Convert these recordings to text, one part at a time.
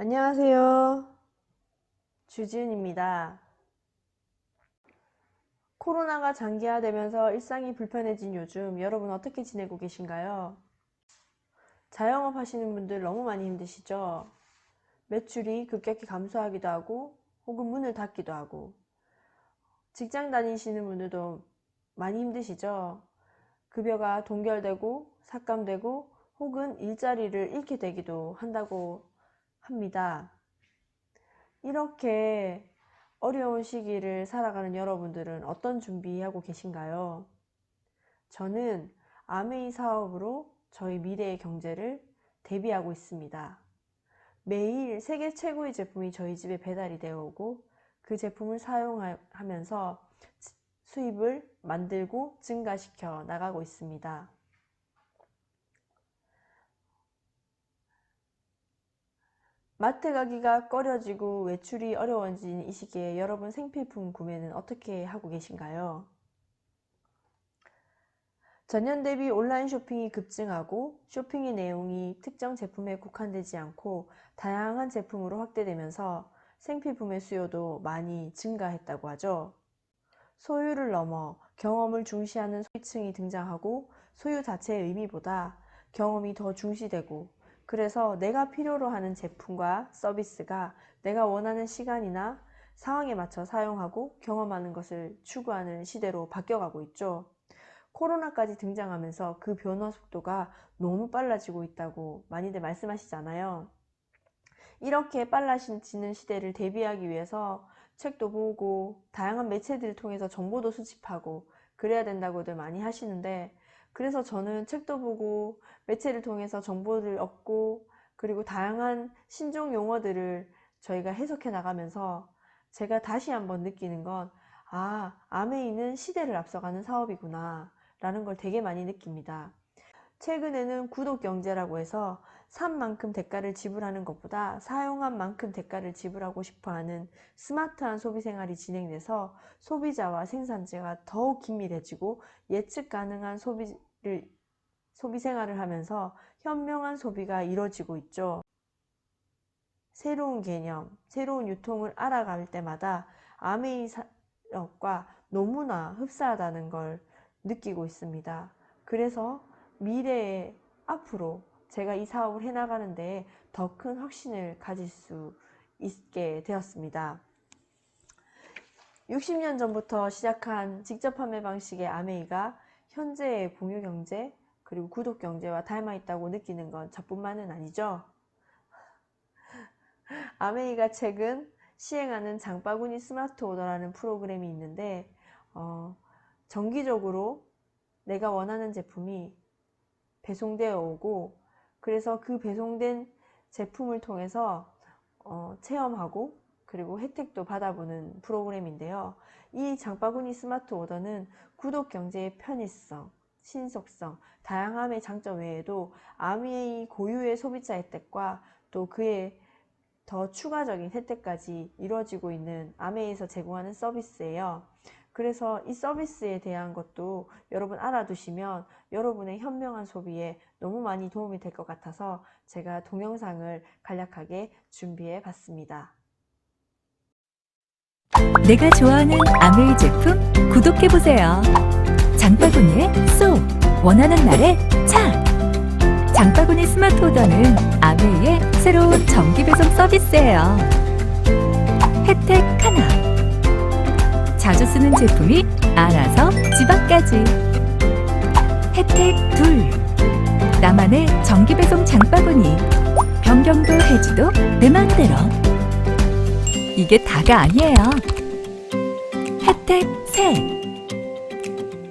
안녕하세요. 주지은입니다. 코로나가 장기화되면서 일상이 불편해진 요즘 여러분 어떻게 지내고 계신가요? 자영업 하시는 분들 너무 많이 힘드시죠? 매출이 급격히 감소하기도 하고 혹은 문을 닫기도 하고 직장 다니시는 분들도 많이 힘드시죠? 급여가 동결되고 삭감되고 혹은 일자리를 잃게 되기도 한다고 합니다. 이렇게 어려운 시기를 살아가는 여러분들은 어떤 준비하고 계신가요? 저는 아메이 사업으로 저희 미래의 경제를 대비하고 있습니다. 매일 세계 최고의 제품이 저희 집에 배달이 되어 오고 그 제품을 사용하면서 수입을 만들고 증가시켜 나가고 있습니다. 마트 가기가 꺼려지고 외출이 어려워진 이 시기에 여러분 생필품 구매는 어떻게 하고 계신가요? 전년 대비 온라인 쇼핑이 급증하고 쇼핑의 내용이 특정 제품에 국한되지 않고 다양한 제품으로 확대되면서 생필품의 수요도 많이 증가했다고 하죠. 소유를 넘어 경험을 중시하는 소비층이 등장하고 소유 자체의 의미보다 경험이 더 중시되고 그래서 내가 필요로 하는 제품과 서비스가 내가 원하는 시간이나 상황에 맞춰 사용하고 경험하는 것을 추구하는 시대로 바뀌어가고 있죠. 코로나까지 등장하면서 그 변화 속도가 너무 빨라지고 있다고 많이들 말씀하시잖아요. 이렇게 빨라지는 시대를 대비하기 위해서 책도 보고 다양한 매체들을 통해서 정보도 수집하고 그래야 된다고들 많이 하시는데 그래서 저는 책도 보고 매체를 통해서 정보를 얻고 그리고 다양한 신종 용어들을 저희가 해석해 나가면서 제가 다시 한번 느끼는 건 아, 아메이는 시대를 앞서가는 사업이구나 라는 걸 되게 많이 느낍니다. 최근에는 구독 경제라고 해서 산 만큼 대가를 지불하는 것보다 사용한 만큼 대가를 지불하고 싶어 하는 스마트한 소비 생활이 진행돼서 소비자와 생산자가 더욱 긴밀해지고 예측 가능한 소비를, 소비 생활을 하면서 현명한 소비가 이루어지고 있죠. 새로운 개념, 새로운 유통을 알아갈 때마다 아메이 사업과 너무나 흡사하다는 걸 느끼고 있습니다. 그래서 미래에 앞으로 제가 이 사업을 해나가는데 더 큰 확신을 가질 수 있게 되었습니다. 60년 전부터 시작한 직접 판매 방식의 아메이가 현재의 공유 경제 그리고 구독 경제와 닮아 있다고 느끼는 건 저뿐만은 아니죠. 아메이가 최근 시행하는 장바구니 스마트 오더라는 프로그램이 있는데 어, 정기적으로 내가 원하는 제품이 배송되어 오고 그래서 그 배송된 제품을 통해서 어, 체험하고 그리고 혜택도 받아보는 프로그램인데요. 이 장바구니 스마트 오더는 구독 경제의 편의성, 신속성, 다양함의 장점 외에도 아미의 고유의 소비자 혜택과 또 그의 더 추가적인 혜택까지 이루어지고 있는 아메이에서 제공하는 서비스예요. 그래서 이 서비스에 대한 것도 여러분 알아두시면 여러분의 현명한 소비에 너무 많이 도움이 될 것 같아서 제가 동영상을 간략하게 준비해 봤습니다. 내가 좋아하는 아메이 제품 구독해보세요. 장바구니에 쏙! 원하는 날에 착! 장바구니 스마트 오더는 아메이의 새로운 정기 배송 서비스예요. 혜택 하나. 자주 쓰는 제품이 알아서 집 앞까지. 혜택 둘. 나만의 정기 배송 장바구니. 변경도 해지도 내 맘대로. 이게 다가 아니에요. 혜택 셋.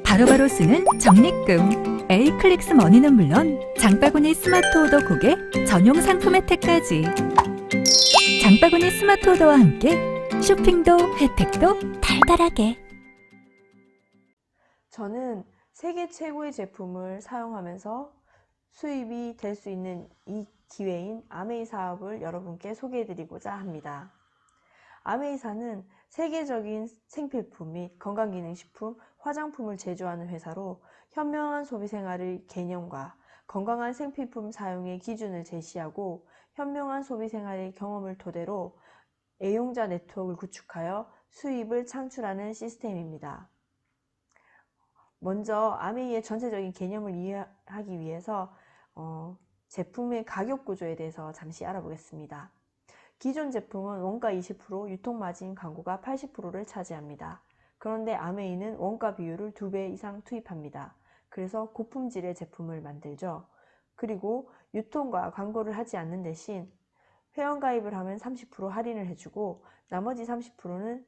바로바로 쓰는 적립금. 에이클릭스 머니는 물론 장바구니 스마트 오더 고객 전용 상품 혜택까지. 장바구니 스마트 오더와 함께 쇼핑도 혜택도 달달하게. 저는 세계 최고의 제품을 사용하면서 수입이 될 수 있는 이 기회인 아메이 사업을 여러분께 소개해드리고자 합니다. 아메이사는 세계적인 생필품 및 건강기능식품, 화장품을 제조하는 회사로 현명한 소비생활의 개념과 건강한 생필품 사용의 기준을 제시하고 현명한 소비 생활의 경험을 토대로 애용자 네트워크를 구축하여 수입을 창출하는 시스템입니다. 먼저 아메이의 전체적인 개념을 이해하기 위해서 어, 제품의 가격 구조에 대해서 잠시 알아보겠습니다. 기존 제품은 원가 20%, 유통 마진 광고가 80%를 차지합니다. 그런데 아메이는 원가 비율을 2배 이상 투입합니다. 그래서 고품질의 제품을 만들죠. 그리고 유통과 광고를 하지 않는 대신 회원가입을 하면 30% 할인을 해주고 나머지 30%는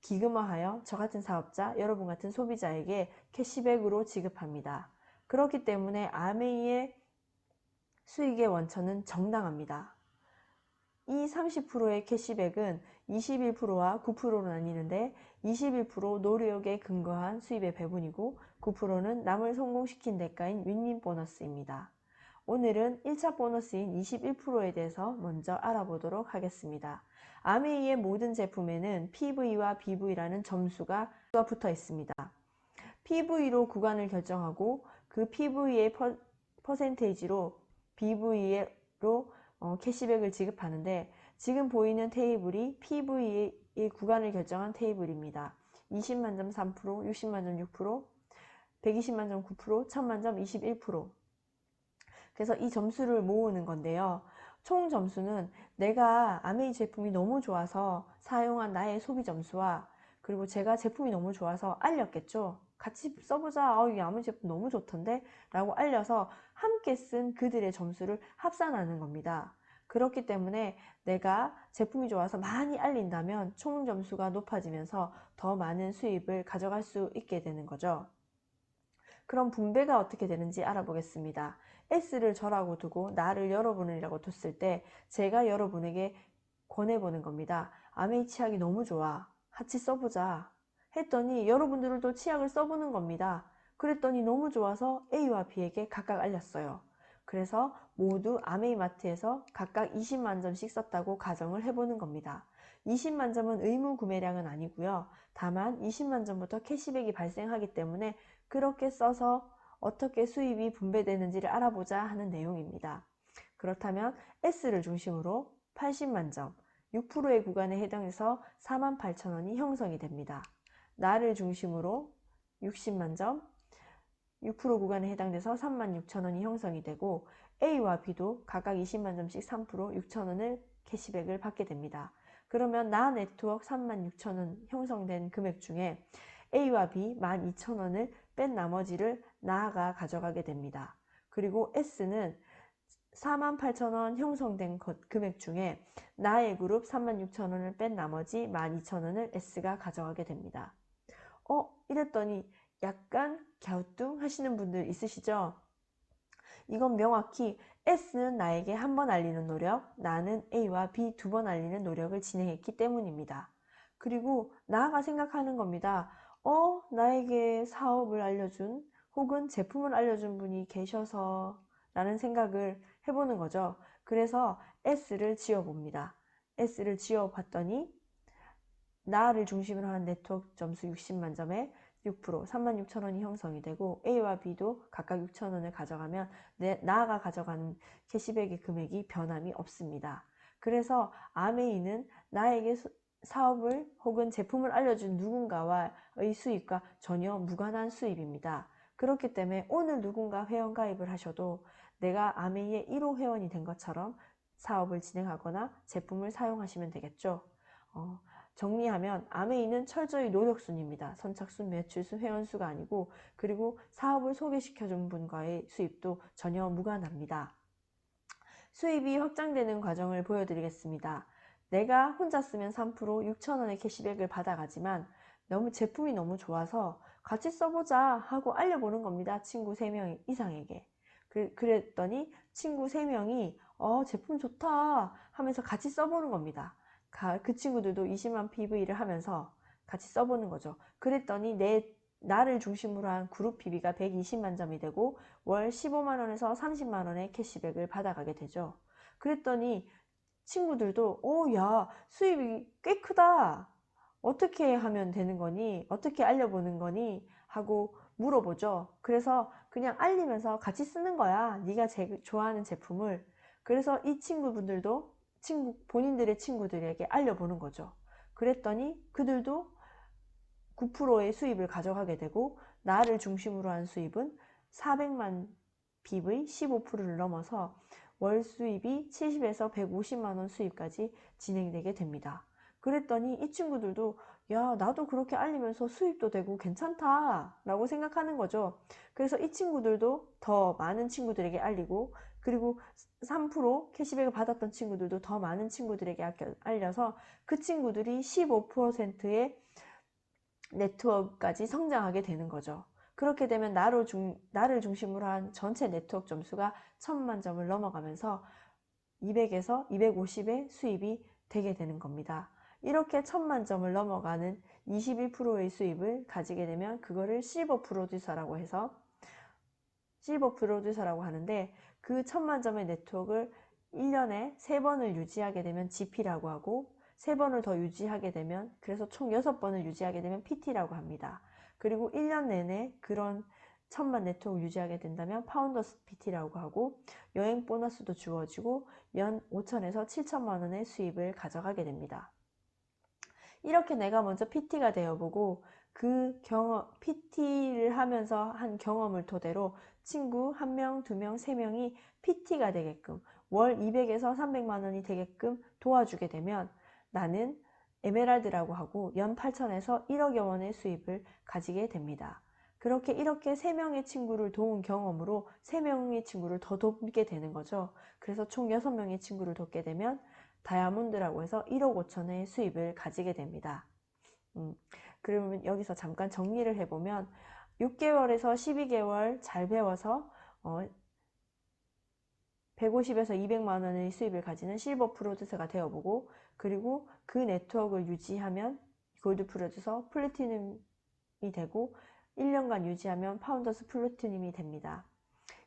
기금화하여 저 같은 사업자, 여러분 같은 소비자에게 캐시백으로 지급합니다. 그렇기 때문에 아메이의 수익의 원천은 정당합니다. 이 30%의 캐시백은 21%와 9%로 나뉘는데 21% 노력에 근거한 수입의 배분이고 9%는 남을 성공시킨 대가인 윈윈 보너스입니다. 오늘은 1차 보너스인 21%에 대해서 먼저 알아보도록 하겠습니다. 아메이의 모든 제품에는 PV와 BV라는 점수가 붙어 있습니다. PV로 구간을 결정하고 그 PV의 퍼, 퍼센테이지로 BV로 어, 캐시백을 지급하는데 지금 보이는 테이블이 PV의 구간을 결정한 테이블입니다. 20만점 3%, 60만점 6%, 120만점 9%, 1000만점 21%. 그래서 이 점수를 모으는 건데요. 총 점수는 내가 아메이 제품이 너무 좋아서 사용한 나의 소비 점수와 그리고 제가 제품이 너무 좋아서 알렸겠죠. 같이 써보자. 아, 이 아메이 제품 너무 좋던데? 라고 알려서 함께 쓴 그들의 점수를 합산하는 겁니다. 그렇기 때문에 내가 제품이 좋아서 많이 알린다면 총 점수가 높아지면서 더 많은 수입을 가져갈 수 있게 되는 거죠. 그럼 분배가 어떻게 되는지 알아보겠습니다. S를 저라고 두고 나를 여러분이라고 뒀을 때 제가 여러분에게 권해보는 겁니다. 아메이 치약이 너무 좋아. 같이 써보자. 했더니 여러분들도 치약을 써보는 겁니다. 그랬더니 너무 좋아서 A와 B에게 각각 알렸어요. 그래서 모두 아메이마트에서 각각 20만 점씩 썼다고 가정을 해보는 겁니다. 20만 점은 의무 구매량은 아니고요. 다만 20만 점부터 캐시백이 발생하기 때문에 그렇게 써서 어떻게 수입이 분배되는지를 알아보자 하는 내용입니다. 그렇다면 S를 중심으로 80만 점, 6%의 구간에 해당해서 4만 8천 원이 형성이 됩니다. 나를 중심으로 60만 점, 6% 구간에 해당돼서 3만 6천 원이 형성이 되고 A와 B도 각각 20만 점씩 3% 6천 원을 캐시백을 받게 됩니다. 그러면 나 네트워크 3만 6천 원 형성된 금액 중에 A와 B 1만 2천 원을 뺀 나머지를 나가 가져가게 됩니다. 그리고 S는 4만 8천 원 형성된 것, 금액 중에 나의 그룹 3만 6천 원을 뺀 나머지 1만 2천 원을 S가 가져가게 됩니다. 어? 이랬더니 약간 갸우뚱 하시는 분들 있으시죠? 이건 명확히 S는 나에게 한 번 알리는 노력, 나는 A와 B 두 번 알리는 노력을 진행했기 때문입니다. 그리고 나가 생각하는 겁니다. 어, 나에게 사업을 알려준 혹은 제품을 알려준 분이 계셔서 라는 생각을 해보는 거죠. 그래서 S를 지어봅니다. S를 지어봤더니 나를 중심으로 한 네트워크 점수 60만 점에 6% 3만 6천 원이 형성이 되고 A와 B도 각각 6천 원을 가져가면 내, 나가 가져가는 캐시백의 금액이 변함이 없습니다. 그래서 아메이는 나에게 수, 사업을 혹은 제품을 알려준 누군가와의 수입과 전혀 무관한 수입입니다. 그렇기 때문에 오늘 누군가 회원 가입을 하셔도 내가 아메이의 1호 회원이 된 것처럼 사업을 진행하거나 제품을 사용하시면 되겠죠. 어, 정리하면 아메이는 철저히 노력순입니다. 선착순, 매출순, 회원수가 아니고 그리고 사업을 소개시켜준 분과의 수입도 전혀 무관합니다. 수입이 확장되는 과정을 보여드리겠습니다. 내가 혼자 쓰면 3% 6천원의 캐시백을 받아가지만 너무 제품이 너무 좋아서 같이 써보자 하고 알려보는 겁니다. 친구 3명 이상에게. 그, 그랬더니 친구 3명이 어 제품 좋다 하면서 같이 써보는 겁니다. 그 친구들도 20만 PV를 하면서 같이 써보는 거죠. 그랬더니 내 나를 중심으로 한 그룹 PB가 120만 점이 되고 월 15만 원에서 30만 원의 캐시백을 받아가게 되죠. 그랬더니 친구들도 오, 야, 수입이 꽤 크다. 어떻게 하면 되는 거니? 어떻게 알려보는 거니? 하고 물어보죠. 그래서 그냥 알리면서 같이 쓰는 거야. 네가 제일 좋아하는 제품을. 그래서 이 친구분들도 친구, 본인들의 친구들에게 알려보는 거죠. 그랬더니 그들도 9%의 수입을 가져가게 되고 나를 중심으로 한 수입은 400만 빕의 15%를 넘어서 월 수입이 70에서 150만 원 수입까지 진행되게 됩니다. 그랬더니 이 친구들도 야, 나도 그렇게 알리면서 수입도 되고 괜찮다 라고 생각하는 거죠. 그래서 이 친구들도 더 많은 친구들에게 알리고 그리고 3% 캐시백을 받았던 친구들도 더 많은 친구들에게 알려서 그 친구들이 15%의 네트워크까지 성장하게 되는 거죠. 그렇게 되면 나로 중, 나를 중심으로 한 전체 네트워크 점수가 1000만 점을 넘어가면서 200에서 250의 수입이 되게 되는 겁니다. 이렇게 1000만 점을 넘어가는 21%의 수입을 가지게 되면 그거를 실버 프로듀서라고 해서 실버 프로듀서라고 하는데 그 1000만 점의 네트워크를 1년에 3번을 유지하게 되면 GP라고 하고 3번을 더 유지하게 되면 그래서 총 6번을 유지하게 되면 PT라고 합니다. 그리고 1년 내내 그런 천만 네트워크 유지하게 된다면 파운더스 PT라고 하고 여행 보너스도 주어지고 연 5천에서 7천만 원의 수입을 가져가게 됩니다. 이렇게 내가 먼저 PT가 되어보고 그 경험, PT를 하면서 한 경험을 토대로 친구 한 명, 두 명, 세 명이 PT가 되게끔 월 200에서 300만 원이 되게끔 도와주게 되면 나는 에메랄드라고 하고 연 8천에서 1억여 원의 수입을 가지게 됩니다. 그렇게 이렇게 3명의 친구를 도운 경험으로 3명의 친구를 더 돕게 되는 거죠. 그래서 총 6명의 친구를 돕게 되면 다이아몬드라고 해서 1억 5천의 수입을 가지게 됩니다. 음, 그러면 여기서 잠깐 정리를 해보면 6개월에서 12개월 잘 배워서 어, 150에서 200만 원의 수입을 가지는 실버 프로듀서가 되어보고 그리고 그 네트워크를 유지하면 골드 프로듀서 플래티넘이 되고 1년간 유지하면 파운더스 플래티넘이 됩니다.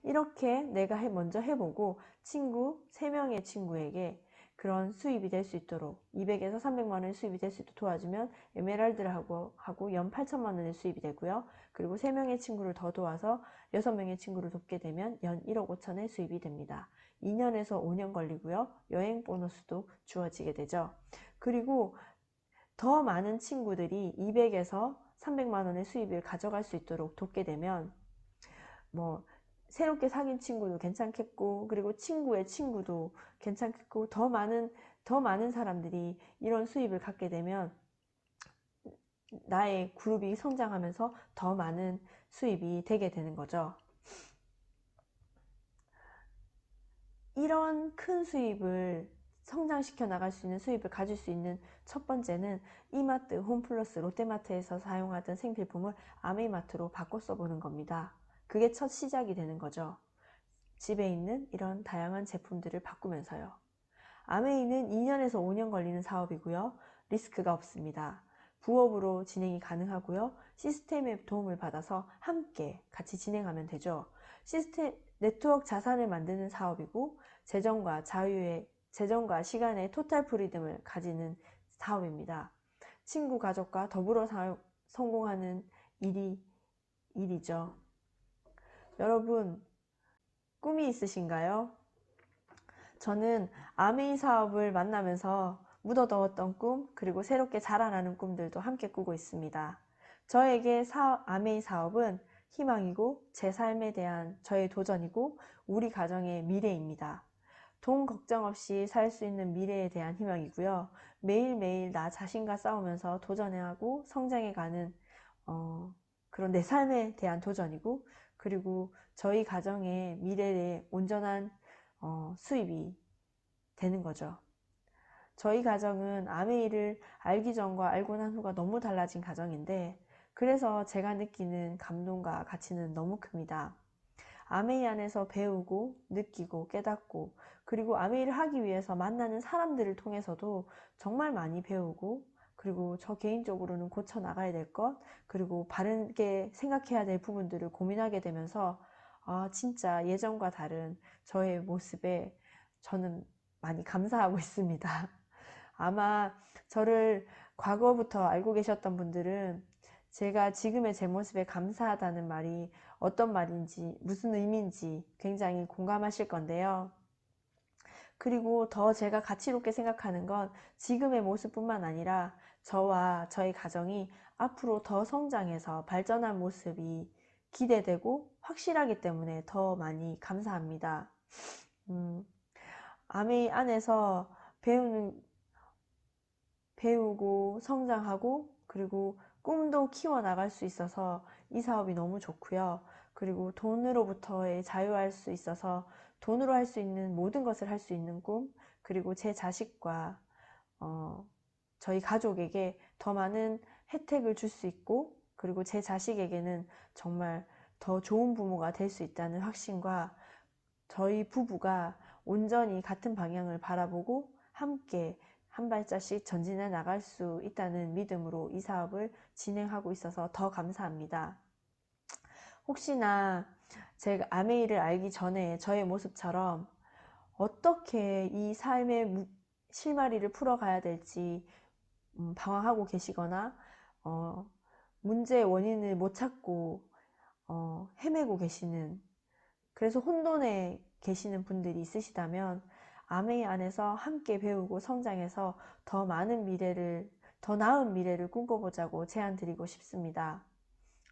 이렇게 내가 해- 먼저 해보고 친구 3명의 친구에게 그런 수입이 될 수 있도록 200에서 300만 원의 수입이 될 수 있도록 도와주면 에메랄드를 하고, 하고 연 8천만 원의 수입이 되고요. 그리고 3명의 친구를 더 도와서 6명의 친구를 돕게 되면 연 1억 5천의 수입이 됩니다. 2년에서 5년 걸리고요. 여행 보너스도 주어지게 되죠. 그리고 더 많은 친구들이 200에서 300만 원의 수입을 가져갈 수 있도록 돕게 되면 뭐 새롭게 사귄 친구도 괜찮겠고 그리고 친구의 친구도 괜찮겠고 더 많은 더 많은 사람들이 이런 수입을 갖게 되면 나의 그룹이 성장하면서 더 많은 수입이 되게 되는 거죠. 이런 큰 수입을 성장시켜 나갈 수 있는 수입을 가질 수 있는 첫 번째는 이마트, 홈플러스, 롯데마트에서 사용하던 생필품을 아메이마트로 바꿔 써보는 겁니다. 그게 첫 시작이 되는 거죠. 집에 있는 이런 다양한 제품들을 바꾸면서요. 아메이는 2년에서 5년 걸리는 사업이고요. 리스크가 없습니다. 부업으로 진행이 가능하고요. 시스템의 도움을 받아서 함께 같이 진행하면 되죠. 시스템, 네트워크 자산을 만드는 사업이고, 재정과 자유의, 재정과 시간의 토탈 프리즘을 가지는 사업입니다. 친구, 가족과 더불어 사- 성공하는 일이, 일이죠. 여러분, 꿈이 있으신가요? 저는 아메이 사업을 만나면서 묻어두었던 꿈, 그리고 새롭게 자라나는 꿈들도 함께 꾸고 있습니다. 저에게 사, 아메이 사업은 희망이고 제 삶에 대한 저의 도전이고 우리 가정의 미래입니다. 돈 걱정 없이 살 수 있는 미래에 대한 희망이고요. 매일매일 나 자신과 싸우면서 도전해하고 성장해가는 어, 그런 내 삶에 대한 도전이고 그리고 저희 가정의 미래에 온전한 어, 수입이 되는 거죠. 저희 가정은 아메이를 알기 전과 알고 난 후가 너무 달라진 가정인데 그래서 제가 느끼는 감동과 가치는 너무 큽니다. 아메이 안에서 배우고 느끼고 깨닫고 그리고 아메이를 하기 위해서 만나는 사람들을 통해서도 정말 많이 배우고 그리고 저 개인적으로는 고쳐 나가야 될 것 그리고 바르게 생각해야 될 부분들을 고민하게 되면서 아 진짜 예전과 다른 저의 모습에 저는 많이 감사하고 있습니다. 아마 저를 과거부터 알고 계셨던 분들은 제가 지금의 제 모습에 감사하다는 말이 어떤 말인지, 무슨 의미인지 굉장히 공감하실 건데요. 그리고 더 제가 가치롭게 생각하는 건 지금의 모습뿐만 아니라 저와 저희 가정이 앞으로 더 성장해서 발전한 모습이 기대되고 확실하기 때문에 더 많이 감사합니다. 음, 아메이 안에서 배우는, 배우고 성장하고 그리고 꿈도 키워나갈 수 있어서 이 사업이 너무 좋고요. 그리고 돈으로부터의 자유할 수 있어서 돈으로 할 수 있는 모든 것을 할 수 있는 꿈, 그리고 제 자식과 어, 저희 가족에게 더 많은 혜택을 줄 수 있고, 그리고 제 자식에게는 정말 더 좋은 부모가 될 수 있다는 확신과 저희 부부가 온전히 같은 방향을 바라보고 함께 한 발자씩 전진해 나갈 수 있다는 믿음으로 이 사업을 진행하고 있어서 더 감사합니다. 혹시나 제가 아메이를 알기 전에 저의 모습처럼 어떻게 이 삶의 무- 실마리를 풀어가야 될지 음, 방황하고 계시거나 어, 문제의 원인을 못 찾고 어, 헤매고 계시는 그래서 혼돈에 계시는 분들이 있으시다면 아메이 안에서 함께 배우고 성장해서 더 많은 미래를 더 나은 미래를 꿈꿔보자고 제안 드리고 싶습니다.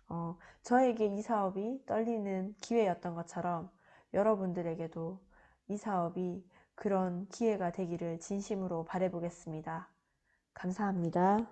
어, 저에게 이 사업이 떨리는 기회였던 것처럼 여러분들에게도 이 사업이 그런 기회가 되기를 진심으로 바라보겠습니다. 감사합니다.